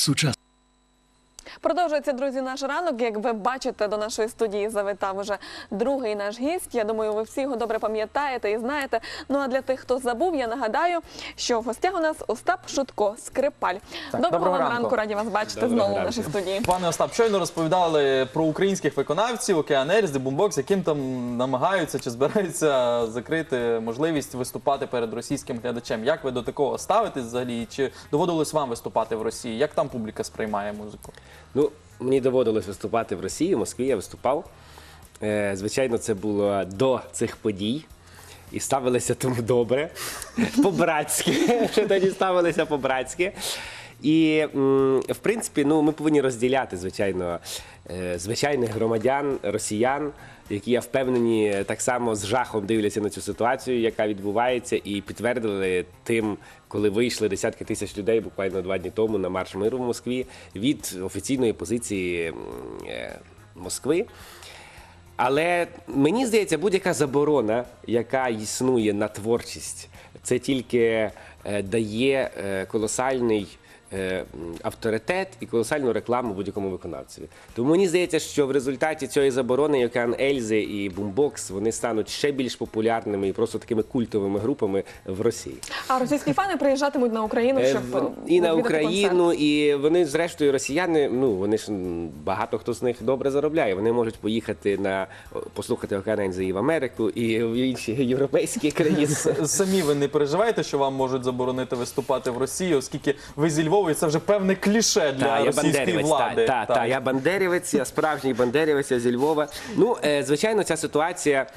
сучасного. Продовжується, друзі, наш ранок. Як ви бачите, до нашої студії завітав уже другий наш гість. Я думаю, ви всі його добре пам'ятаєте і знаєте. Ну а для тих, хто забув, я нагадаю, що в гостях у нас Остап Шутко, Скрипаль. Так, доброго, доброго вам ранку. ранку, раді вас бачити Доброго знову в нашій студії. Пане Остап, щойно розповідали про українських виконавців, Океан Ельзи, Бумбокс, яким там намагаються чи збираються закрити можливість виступати перед російським глядачем. Як ви до такого ставитесь взагалі? Чи доводилось вам виступати в Росії? Як там публіка сприймає музику? Ну, мені доводилось виступати в Росії, в Москві я виступав. Е, звичайно, це було до цих подій. І ставилися тому добре, по-братськи. Ще тоді ставилися по-братськи. І, в принципі, ну, ми повинні розділяти, звичайно, е, звичайних громадян, росіян, які я впевнені так само з жахом дивляться на цю ситуацію, яка відбувається, і підтвердили тим, коли вийшли десятки тисяч людей буквально два дні тому на марш миру в Москві від офіційної позиції е, Москви. Але мені здається, будь-яка заборона, яка існує на творчість, це тільки е, дає е, колосальний авторитет і колосальну рекламу будь-якому виконавцеві. Тому мені здається, що в результаті цієї заборони Океан Ельзи і Бумбокс вони стануть ще більш популярними і просто такими культовими групами в Росії. А російські фани приїжджатимуть на Україну, Е, щоб е, і на Україну, концерт. і вони, зрештою, росіяни. Ну вони ж багато хто з них добре заробляє. Вони можуть поїхати на послухати Океанензи і в Америку, і в інші європейські країни. Самі ви не переживаєте, що вам можуть заборонити виступати в Росії, оскільки ви зі Львова, і це вже певне кліше для Та, я російської бандерівець, влади. та, та, та, я бандерівець, я справжній бандерівець, я зі Львова. Ну, е, звичайно, ця ситуація.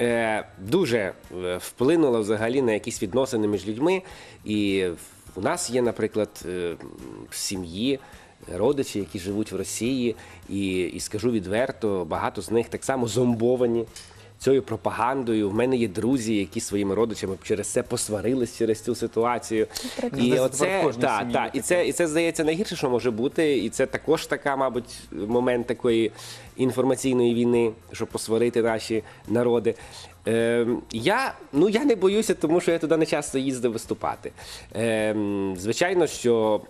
Е, дуже е, вплинула взагалі на якісь відносини між людьми. І у нас є, наприклад, е, сім'ї родичі, які живуть в Росії, і, і скажу відверто, багато з них так само зомбовані. Цією пропагандою в мене є друзі, які своїми родичами через це посварились через цю ситуацію. І оце та, та, і це і це здається найгірше, що може бути. І це також така, мабуть, момент такої інформаційної війни, щоб посварити наші народи. Е, я, ну, я не боюся, тому що я туди не часто їздив виступати. Е, звичайно, що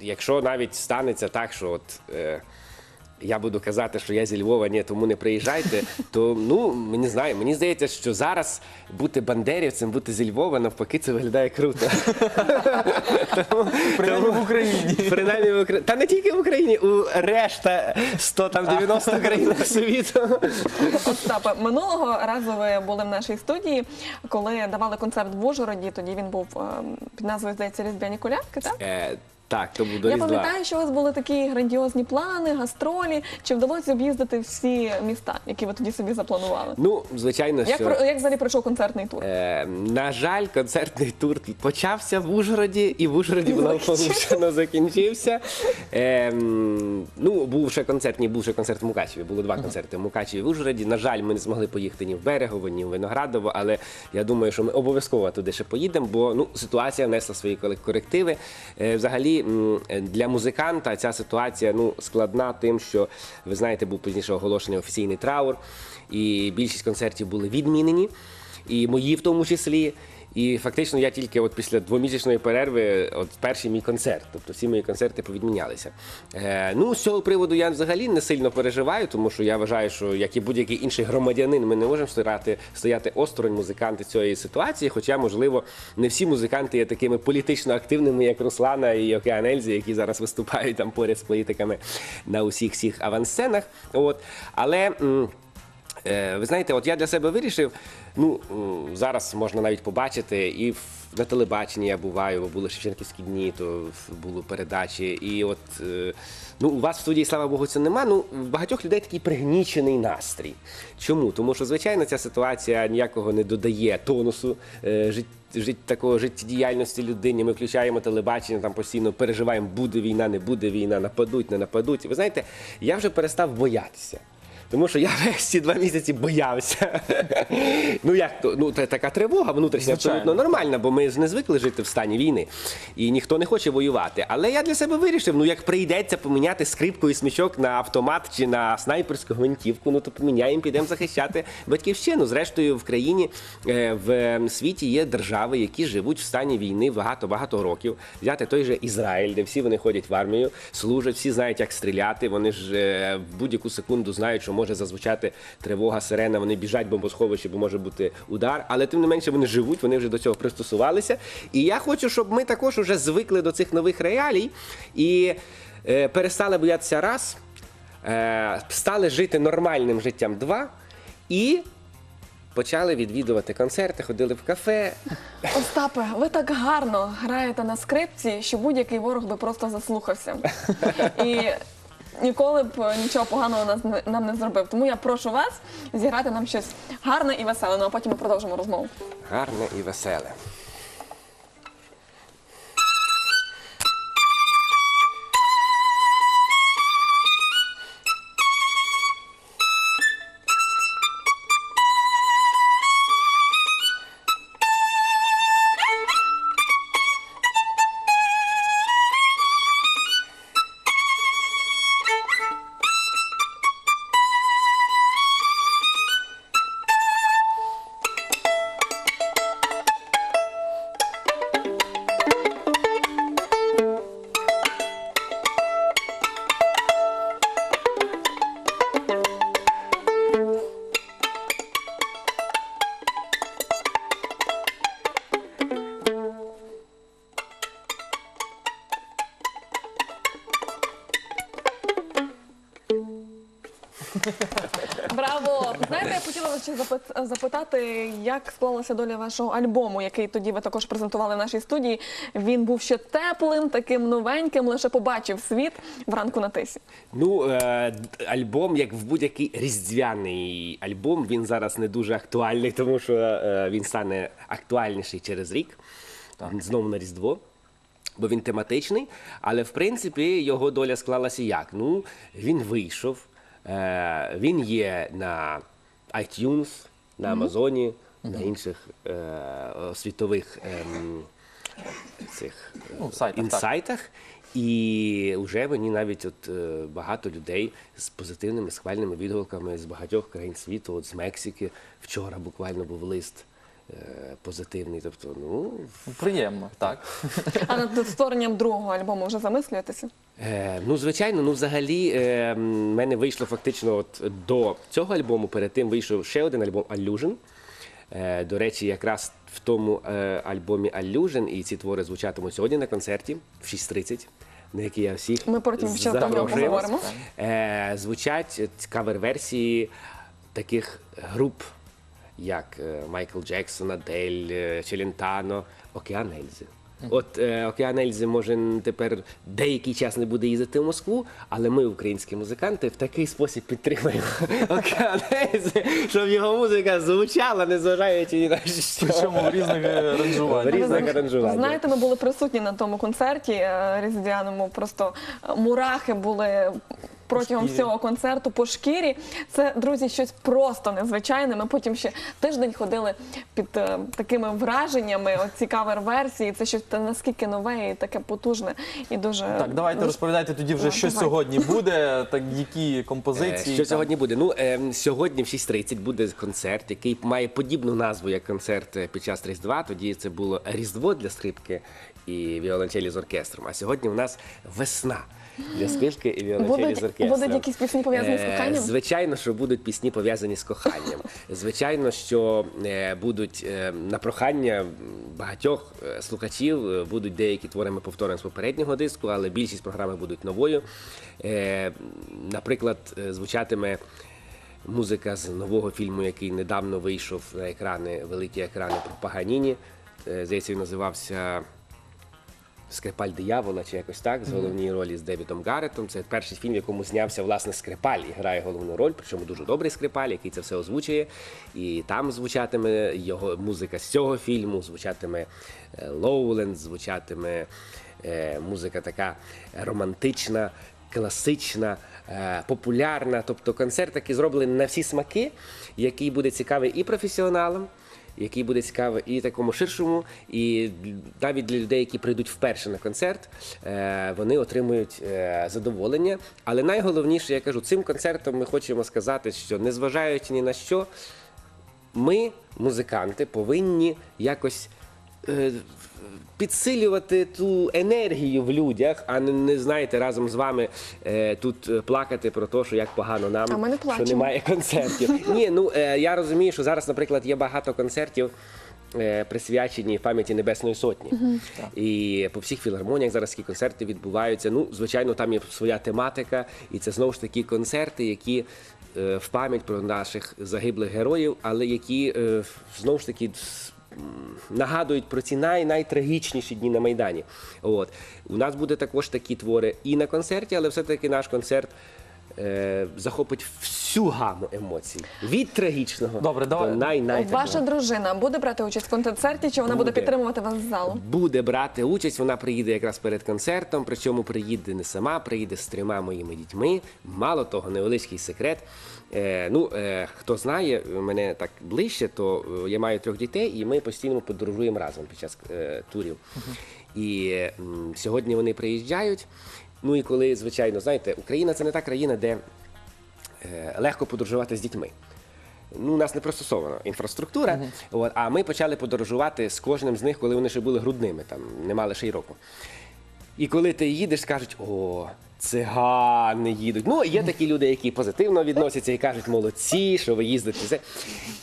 якщо навіть станеться так, що от. Е, я буду казати, що я зі Львова, ні, тому не приїжджайте. То ну мені знаю, мені здається, що зараз бути бандерівцем, бути зі Львова, навпаки, це виглядає круто. Принаймні в Україні. Принаймні в Україні. Та не тільки в Україні, у решта 190 країнах світу. Остапе, минулого разу ви були в нашій студії, коли давали концерт в Ужгороді. Тоді він був е, під назвою здається Різдвяні колядки. Так Е, так, то був я Різдва. пам'ятаю, що у вас були такі грандіозні плани, гастролі. Чи вдалося об'їздити всі міста, які ви тоді собі запланували? Ну, звичайно, Як що. про як взагалі пройшов концертний тур? Е, на жаль, концертний тур почався в Ужгороді, і в Ужгороді благополучно закінчився. Е, ну, був ще концерт, ні, був ще концерт в Мукачеві. Було два концерти в Мукачеві в Ужгороді. На жаль, ми не змогли поїхати ні в Берегово, ні в Виноградово, але я думаю, що ми обов'язково туди ще поїдемо, бо ну, ситуація внесла свої корективи. Е, взагалі, м, для музиканта ця ситуація ну, складна тим, що ви знаєте, був пізніше оголошений офіційний траур, і більшість концертів були відмінені і мої в тому числі. І фактично я тільки от після двомісячної перерви, от перший мій концерт, тобто всі мої концерти повідмінялися. Е, ну, з цього приводу я взагалі не сильно переживаю, тому що я вважаю, що як і будь-який інший громадянин, ми не можемо стояти, стояти осторонь музиканти цієї ситуації. Хоча, можливо, не всі музиканти є такими політично активними, як Руслана і Океан Ельзі, які зараз виступають там поряд з політиками на усіх всіх авансценах. От. Але. м, Е, Ви знаєте, от я для себе вирішив. Ну зараз можна навіть побачити, і в, на телебаченні я буваю, бо були Шевченківські дні, то були передачі. І от е, ну у вас в студії, слава Богу, це нема. Ну в багатьох людей такий пригнічений настрій. Чому? Тому що звичайно ця ситуація ніякого не додає тонусу е, жит, жит, такого життєдіяльності людині. Ми включаємо телебачення, там постійно переживаємо, буде війна, не буде війна, нападуть, не нападуть. Ви знаєте, я вже перестав боятися. Тому що я весь ці два місяці боявся. ну як то? Ну, це така тривога внутрішня Звичайно. абсолютно нормальна, бо ми ж не звикли жити в стані війни, і ніхто не хоче воювати. Але я для себе вирішив: ну як прийдеться поміняти скрипку і смічок на автомат чи на снайперську гвинтівку, ну то поміняємо, підемо захищати батьківщину. Зрештою, в країні е, в світі є держави, які живуть в стані війни багато-багато років. Взяти той же Ізраїль, де всі вони ходять в армію, служать, всі знають, як стріляти. Вони ж е, в будь-яку секунду знають, що може зазвучати тривога, сирена. Вони біжать бомбосховище, бо може бути удар. Але тим не менше вони живуть, вони вже до цього пристосувалися. І я хочу, щоб ми також уже звикли до цих нових реалій і е, перестали боятися раз, е, стали жити нормальним життям два і. Почали відвідувати концерти, ходили в кафе. Остапе, ви так гарно граєте на скрипці, що будь-який ворог би просто заслухався. І ніколи б нічого поганого нас не- нам не зробив. Тому я прошу вас зіграти нам щось гарне і веселе. Ну а потім ми продовжимо розмову. Гарне і веселе. Браво! Знаєте, я хотіла ще запит- запитати, як склалася доля вашого альбому, який тоді ви також презентували в нашій студії. Він був ще теплим, таким новеньким, лише побачив світ вранку на тисі. Ну, е, альбом, як в будь-який різдвяний альбом, він зараз не дуже актуальний, тому що е, він стане актуальніший через рік. Знову на Різдво. Бо він тематичний, але в принципі його доля склалася як? Ну, він вийшов, він є на iTunes, на Амазоні, на інших е, світових ем, цих е, Ну, сайтах, так. інсайтах. І вже мені навіть от е, багато людей з позитивними схвальними відгуками з багатьох країн світу, от з Мексики. Вчора буквально був лист е, позитивний. Тобто, ну Приємно, так. А над створенням другого альбому вже замислюєтеся? Е, ну, звичайно, ну взагалі е, в мене вийшло фактично от до цього альбому. Перед тим вийшов ще один альбом Allusion. Е, до речі, якраз в тому е, альбомі Allusion і ці твори звучатимуть сьогодні на концерті в 6.30, на який я всіх Ми потім ще запрошую. поговоримо. Е, звучать кавер-версії таких груп, як е, Майкл Джексон, Адель, е, Челентано, Океан Ельзи. От е, Океан Ельзи може тепер деякий час не буде їздити в Москву, але ми, українські музиканти, в такий спосіб підтримуємо Океан Ельзи, щоб його музика звучала, незважаючи ні на що. Причому в різних В аранжуваннях. різних аранжуваннях. Знаєте, ми були присутні на тому концерті е, різдвяному. Просто мурахи були протягом шкірі. всього концерту по шкірі. Це, друзі, щось просто незвичайне. Ми потім ще тиждень ходили під е, такими враженнями. Оці кавер-версії. Це щось та наскільки нове і таке потужне і дуже Так, давайте розповідайте тоді вже, що давай. сьогодні буде, так які Е, композиції. Що там. сьогодні буде? Ну е, сьогодні в 6.30 буде концерт, який має подібну назву як концерт е, під час Різдва. Тоді це було Різдво для скрипки і віолончелі з оркестром. А сьогодні у нас весна. Для скрипки і віолончелі з оркестром. будуть якісь пісні пов'язані з Е, коханням? Звичайно, що будуть пісні пов'язані з коханням. Звичайно, що е, будуть е, на прохання багатьох е, слухачів, е, будуть деякі твори ми повторимо з попереднього диску, але більшість програми будуть новою. Е, Наприклад, е, звучатиме. Музика з нового фільму, який недавно вийшов на екрани, великі екрани про Паганіні. Здається, він називався Скрипаль диявола чи якось так, з головній ролі з Девідом Гарретом. Це перший фільм, в якому знявся власне скрипаль і грає головну роль, причому дуже добрий скрипаль, який це все озвучує. І там звучатиме його музика з цього фільму, звучатиме е, Лоуленд, звучатиме е, музика така романтична. класична, е, популярна. Тобто концерт, який зроблений на всі смаки, який буде цікавий і професіоналам. Який буде цікавий і такому ширшому, і навіть для людей, які прийдуть вперше на концерт, е, вони отримують е, задоволення. Але найголовніше, я кажу, цим концертом ми хочемо сказати, що незважаючи ні на що, ми, музиканти, повинні якось е, підсилювати ту енергію в людях, а не, не знаєте, разом з вами е, тут е, плакати про те, що як погано нам, А ми не що плачемо. немає концертів. Ні, ну е, я розумію, що зараз, наприклад, є багато концертів. е, Присвячені пам'яті Небесної Сотні. І по всіх філармоніях зараз такі концерти відбуваються. Ну, звичайно, там є своя тематика, і це знову ж таки концерти, які е, в пам'ять про наших загиблих героїв, але які е, знову ж таки нагадують про ці най найтрагічніші дні на Майдані. От. У нас буде також такі твори і на концерті, але все-таки наш концерт е, захопить всю гаму емоцій. Від трагічного Добре, давай. до най най Ваша дружина буде брати участь в концерті, чи вона буде Буде. підтримувати вас з залу? буде брати участь. Вона приїде якраз перед концертом. Причому приїде не сама, приїде з трьома моїми дітьми. Мало того, невеличкий секрет. Е, ну, е, хто знає мене так ближче, то е, я маю трьох дітей, і ми постійно подорожуємо разом під час е, турів. І е, сьогодні вони приїжджають. Ну і коли, звичайно, знаєте, Україна це не та країна, де е, легко подорожувати з дітьми. Ну, у нас не пристосована інфраструктура. От, а ми почали подорожувати з кожним з них, коли вони ще були грудними, там не мали ще й року. І коли ти їдеш, скажуть, о, цигани їдуть. Ну, є такі люди, які позитивно відносяться і кажуть, молодці, що ви їздите.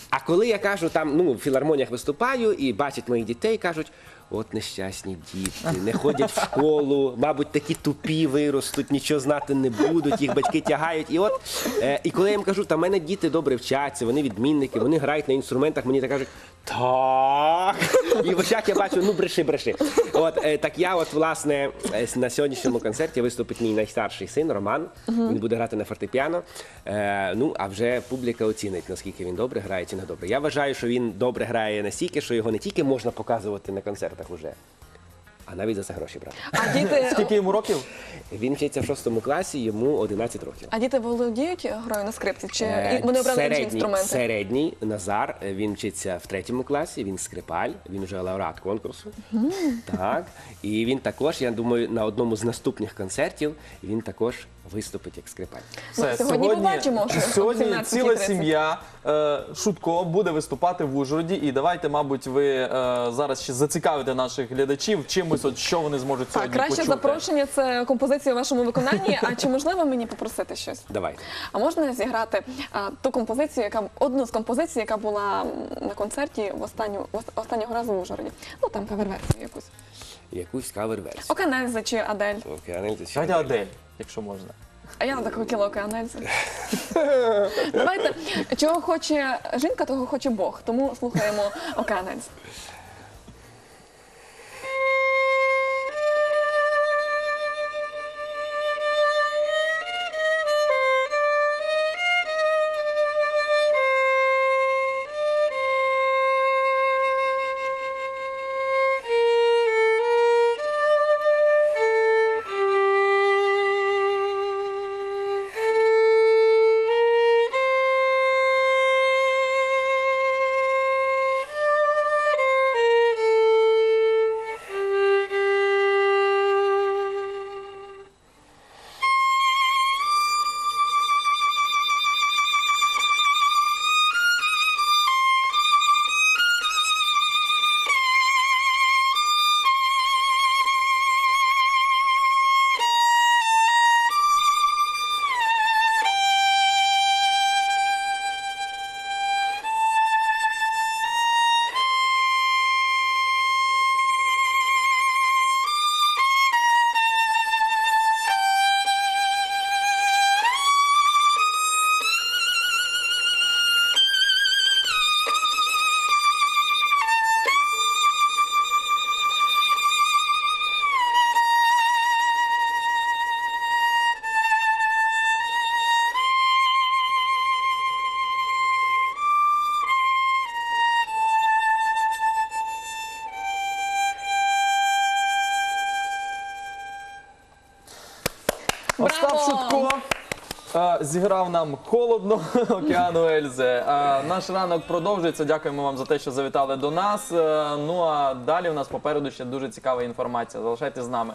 А коли я кажу, там ну, в філармоніях виступаю і бачать моїх дітей, кажуть. От нещасні діти, не ходять в школу, мабуть, такі тупі виростуть, нічого знати не будуть, їх батьки тягають. І от, е, і коли я їм кажу, та мене діти добре вчаться, вони відмінники, вони грають на інструментах, мені так кажуть, так. І в очах я бачу, ну бреши, бреши. От е, так я, от власне, е, на сьогоднішньому концерті виступить мій найстарший син Роман. Він буде грати на фортепіано. Е, ну а вже публіка оцінить, наскільки він добре грає чи не добре. Я вважаю, що він добре грає настільки, що його не тільки можна показувати на концертах уже, а навіть за це гроші брати. А діти, Скільки йому років? Він вчиться в шостому класі, йому 11 років. а діти володіють грою на скрипці? Чи Е, і вони обрали інші середній, інструменти? середній Назар, е, він вчиться в третьому класі, він скрипаль, він вже лауреат конкурсу. Так. І він також, я думаю, на одному з наступних концертів він також виступить як скрипаль. Ну, сьогодні побачимо, що о сьогодні 17:30. ціла сім'я е, Шутко буде виступати в Ужгороді. І давайте, мабуть, ви е, зараз ще зацікавите наших глядачів чимось, от що вони зможуть Так, сьогодні краще почути. запрошення це композиція у вашому виконанні. А чи можливо мені попросити щось? Давайте. А можна зіграти а, ту композицію, яка одну з композицій, яка була на концерті в останню в останнього разу в Ужгороді? Ну там кавер-версію якусь. Якусь кавер-версію. Оканельза чи Адель. Окей, чи Давайте Адель. Адель, якщо можна. А я так хотіла Океанельза. Давайте чого хоче жінка, того хоче Бог. Тому слухаємо Океанельза. Остап Шутко е, зіграв нам холодно океану Ельзи. Е, Наш ранок продовжується. Дякуємо вам за те, що завітали до нас. Е, Ну а далі у нас попереду ще дуже цікава інформація. Залишайтесь з нами.